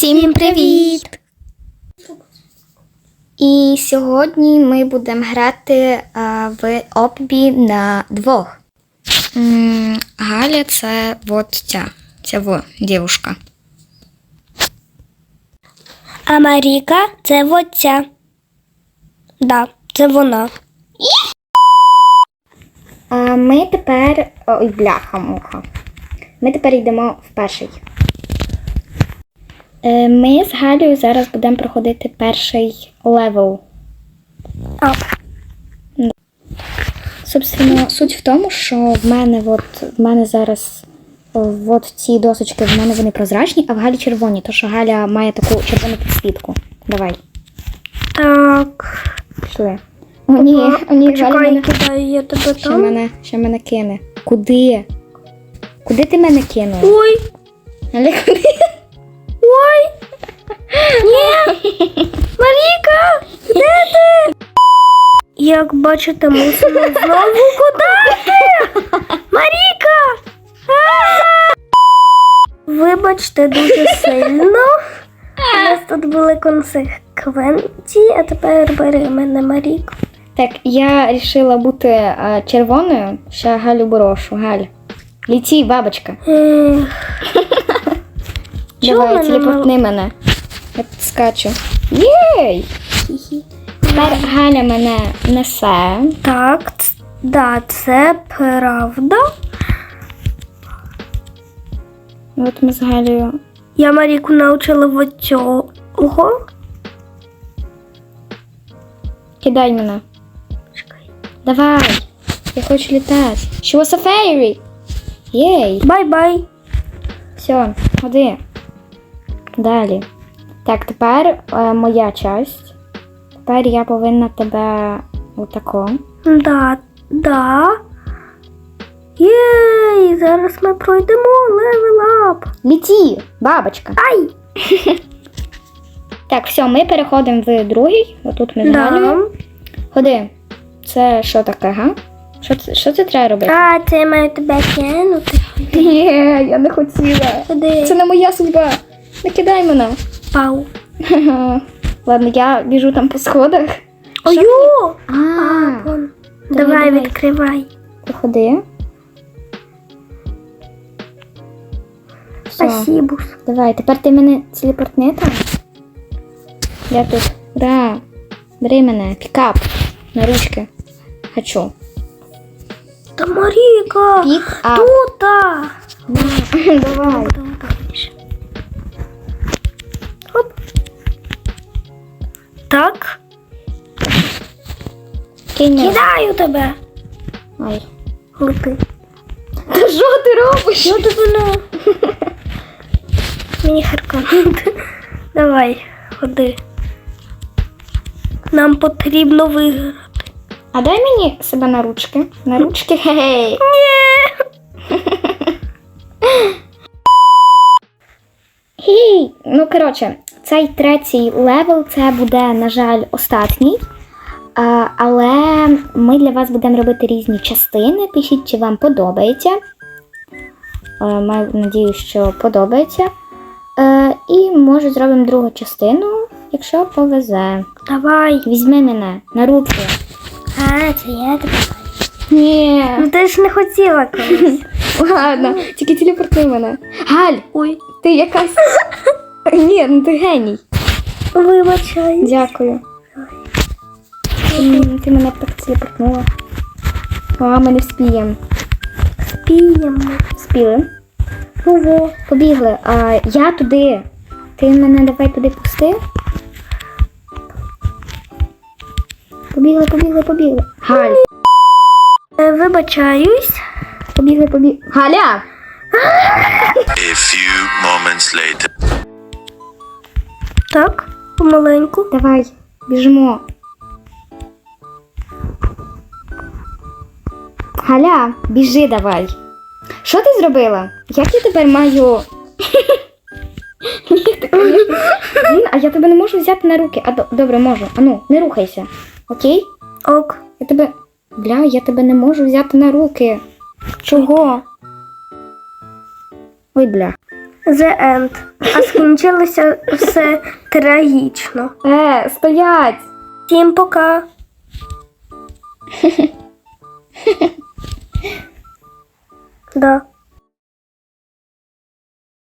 Всім привіт! І сьогодні ми будемо грати а, в оббі на двох. М, Галя це от ця. Ця во, дівушка. А Маріка це оця. Да, це вона. А ми тепер. Ой, бляха муха. Ми тепер йдемо в перший. Е, Ми з Галею зараз будемо проходити перший левел. А, Собственно, суть в тому, що в мене от, в мене зараз от ці досочки, в мене вони прозрачні, а в Галі червоні, то що Галя має таку червону підсвітку. Давай, так. пішли. О, ні, о, ні, Галя Чекай, мене, кидаю я тебе ще там. мене, ще мене кине. Куди? Куди ти мене кинув? Ой, Галя, куди? Маріка, де ти? Як бачите, мусимо знову кудати. Маріка! Вибачте дуже сильно. У нас тут були консеквенції, а тепер бери мене Маріка. Так, я вирішила бути а, червоною, ще Галю борошу. Галь. Літі, бабочка. Ех, Чого Давай, мене телепортни мене. Я тут скачу. Єй! Тепер Галя мене несе. Так, да, це правда. От ми з Галею. Я Маріку навчила в цього. Кидай мене. Чекай. Давай. Я хочу літати. She was a fairy. Єй. Бай-бай. Все, ходи. Далі. Так, тепер е, моя часть. Тепер я повинна тебе отако. Да, да. Єй, зараз ми пройдемо левел ап. Літі, бабочка. Ай! Так, все, ми переходимо в другий. Отут ми Галею. Ходи. Це що таке, га? Що це, що це треба робити? А, це я маю тебе кинути. Ні, я не хотіла. Куди? Це не моя судьба. Не кидай мене. Пау. Ладно, я біжу там по сходах. Ою! А, Вон. Давай, Давай, відкривай. Все, Спасибо. давай, тепер ти мене телепортни там. Я тут. Ура! Бери мене, пікап. На ручки. Хочу. Та Маріка! Пік ап. Тута! Давай. Так, Кинь. кидаю тебе. Ай. Лети. Та що ти робиш? Що ти мене? Мені харканути. Давай, ходи. Нам потрібно виграти. А дай мені себе на ручки. На ручки, гей. Гей. Ну, коротше, цей третій левел це буде, на жаль, останній. Але ми для вас будемо робити різні частини. Пишіть, чи вам подобається. Маю надію, що подобається. І може зробимо другу частину, якщо повезе. Давай. Візьми мене на руки. А, це я тебе. Ні. Ну ти ж не хотіла колись. Ладно, тільки телепортуй мене. Галь, Ой, ти якась. Ні, ну ти геній. вибачай. Дякую. М, Ти мене так телепортнула. А, ми не вспіємо. Піємо. Спіли. Ого, побігли. А я туди. Ти мене давай туди пусти. Побігли, побігли, побігли. Галь, Е, Вибачаюсь. побігли, побігли. Галя! A few moments later. Так, помаленьку. Давай, біжимо. Галя, біжи давай. Що ти зробила? Як я тепер маю. Блін, а я тебе не можу взяти на руки. А добре, можу. Ану, не рухайся. Окей? Ок. Я тебе. Бля, я тебе не можу взяти на руки. Чого? Ой, бля. The End. А скінчилося все трагічно. Е, стоять! Всім пока. Да.